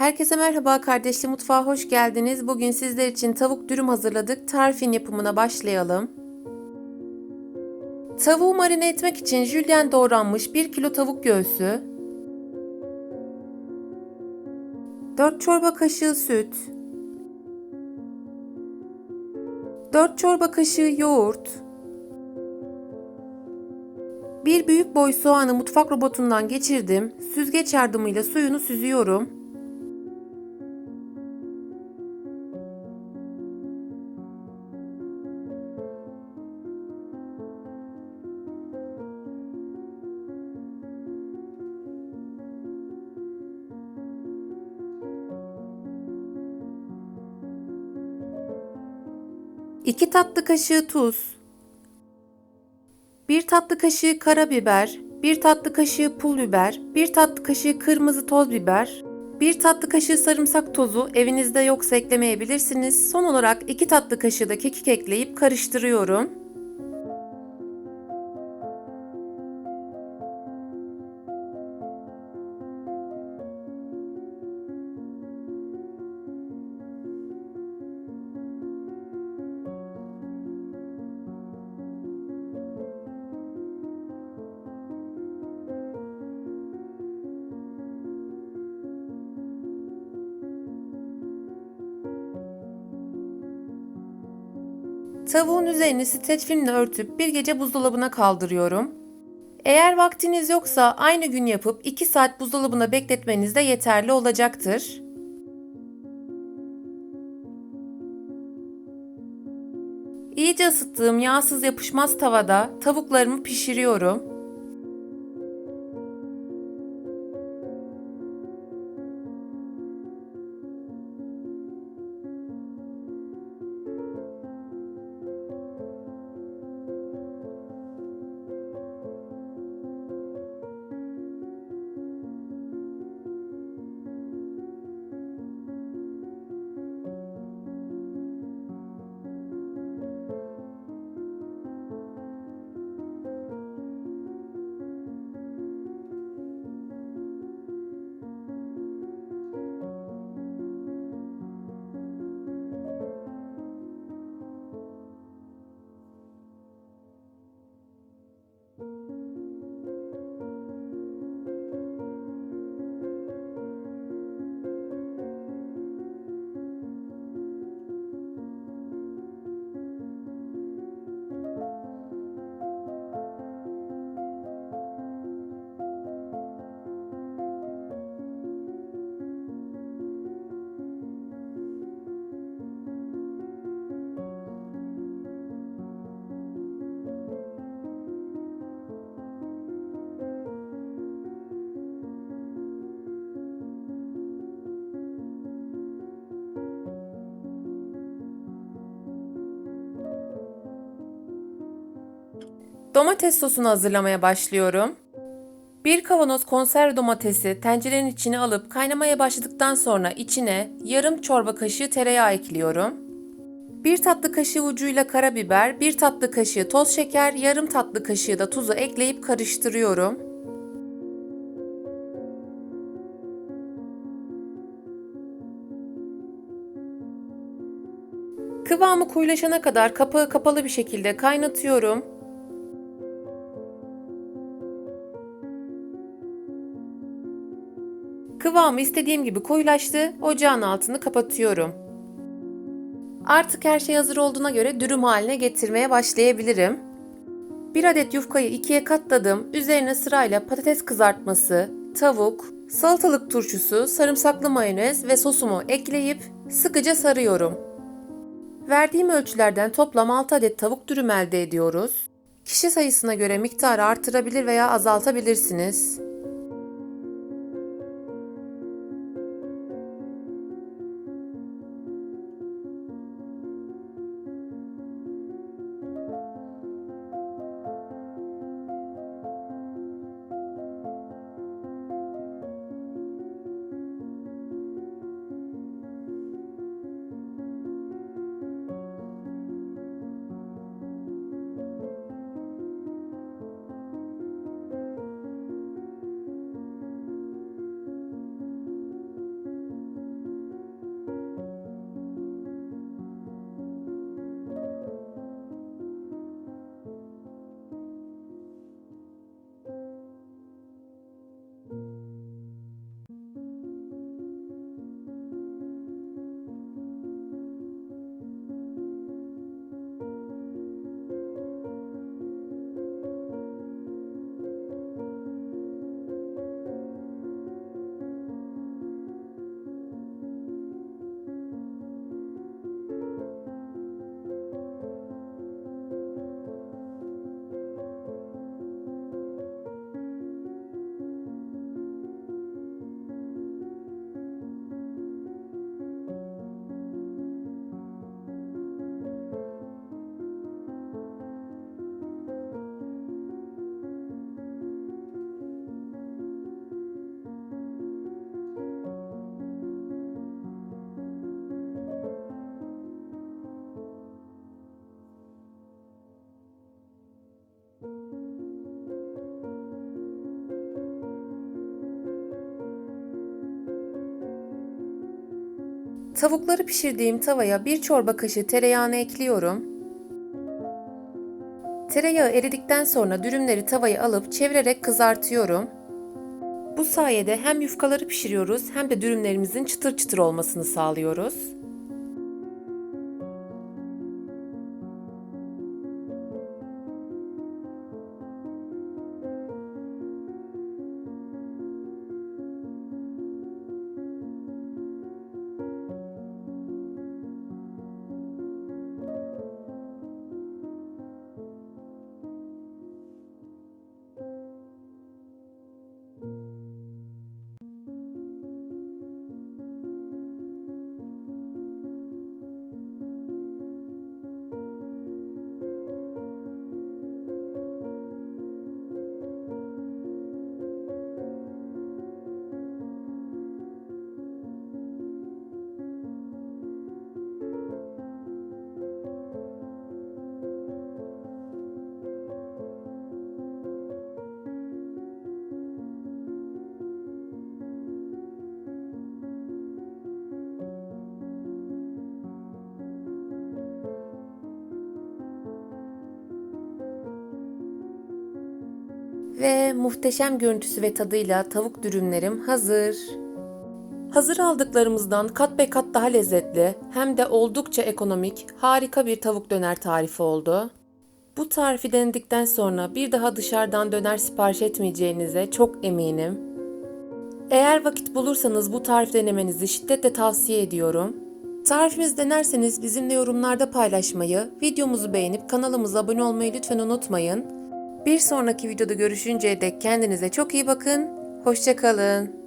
Herkese merhaba kardeşli mutfağa hoş geldiniz. Bugün sizler için tavuk dürüm hazırladık. Tarifin yapımına başlayalım. Tavuğu marine etmek için jülyen doğranmış 1 kilo tavuk göğsü, 4 çorba kaşığı süt, 4 çorba kaşığı yoğurt, 1 büyük boy soğanı mutfak robotundan geçirdim. Süzgeç yardımıyla suyunu süzüyorum. İki tatlı kaşığı tuz, 1 tatlı kaşığı karabiber, 1 tatlı kaşığı pul biber, 1 tatlı kaşığı kırmızı toz biber, 1 tatlı kaşığı sarımsak tozu evinizde yoksa eklemeyebilirsiniz. Son olarak 2 tatlı kaşığı da kekik ekleyip karıştırıyorum. Tavuğun üzerini streç filmle örtüp bir gece buzdolabına kaldırıyorum. Eğer vaktiniz yoksa aynı gün yapıp 2 saat buzdolabına bekletmeniz de yeterli olacaktır. İyice ısıttığım yağsız yapışmaz tavada tavuklarımı pişiriyorum. Domates sosunu hazırlamaya başlıyorum. Bir kavanoz konserve domatesi tencerenin içine alıp kaynamaya başladıktan sonra içine yarım çorba kaşığı tereyağı ekliyorum. Bir tatlı kaşığı ucuyla karabiber, bir tatlı kaşığı toz şeker, yarım tatlı kaşığı da tuzu ekleyip karıştırıyorum. Kıvamı koyulaşana kadar kapağı kapalı bir şekilde kaynatıyorum. Kıvamı istediğim gibi koyulaştı. Ocağın altını kapatıyorum. Artık her şey hazır olduğuna göre dürüm haline getirmeye başlayabilirim. Bir adet yufkayı ikiye katladım. Üzerine sırayla patates kızartması, tavuk, salatalık turşusu, sarımsaklı mayonez ve sosumu ekleyip sıkıca sarıyorum. Verdiğim ölçülerden toplam 6 adet tavuk dürüm elde ediyoruz. Kişi sayısına göre miktarı artırabilir veya azaltabilirsiniz. Tavukları pişirdiğim tavaya bir çorba kaşığı tereyağını ekliyorum. Tereyağı eridikten sonra dürümleri tavaya alıp çevirerek kızartıyorum. Bu sayede hem yufkaları pişiriyoruz hem de dürümlerimizin çıtır çıtır olmasını sağlıyoruz. Ve muhteşem görüntüsü ve tadıyla tavuk dürümlerim hazır. Hazır aldıklarımızdan kat be kat daha lezzetli hem de oldukça ekonomik, harika bir tavuk döner tarifi oldu. Bu tarifi denedikten sonra bir daha dışarıdan döner sipariş etmeyeceğinize çok eminim. Eğer vakit bulursanız bu tarif denemenizi şiddetle tavsiye ediyorum. Tarifimizi denerseniz bizimle yorumlarda paylaşmayı, videomuzu beğenip kanalımıza abone olmayı lütfen unutmayın. Bir sonraki videoda görüşünceye dek kendinize çok iyi bakın. Hoşçakalın.